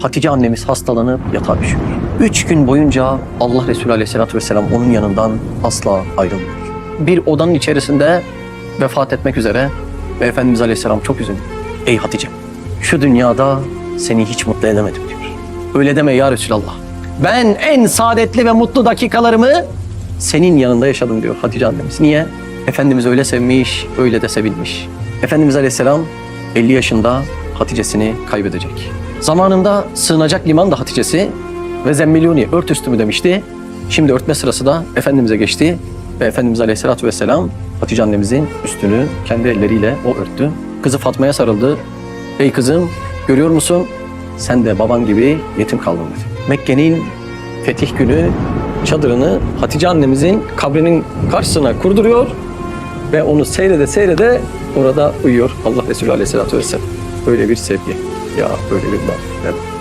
Hatice annemiz hastalanıp yatağa düşüyor. Üç gün boyunca Allah Resulü Aleyhisselatü Vesselam onun yanından asla ayrılmıyor. Bir odanın içerisinde vefat etmek üzere ve Efendimiz Aleyhisselam çok üzüldü. Ey Hatice, şu dünyada seni hiç mutlu edemedim diyor. Öyle deme ya Resulallah. Ben en saadetli ve mutlu dakikalarımı senin yanında yaşadım diyor Hatice annemiz. Niye? Efendimiz öyle sevmiş, öyle de sevilmiş. Efendimiz Aleyhisselam 50 yaşında Hatice'sini kaybedecek. Zamanında sığınacak liman da Hatice'si ve zemmiluni ört üstümü demişti. Şimdi örtme sırası da Efendimiz'e geçti ve Efendimiz Aleyhisselatü Vesselam Hatice annemizin üstünü kendi elleriyle o örttü. Kızı Fatma'ya sarıldı. Ey kızım görüyor musun? Sen de baban gibi yetim kaldın dedi. Mekke'nin fetih günü çadırını Hatice annemizin kabrinin karşısına kurduruyor ve onu seyrede seyrede orada uyuyor Allah Resulü Aleyhisselatü Vesselam. Böyle bir sevgi ya böyle bir muhabbet.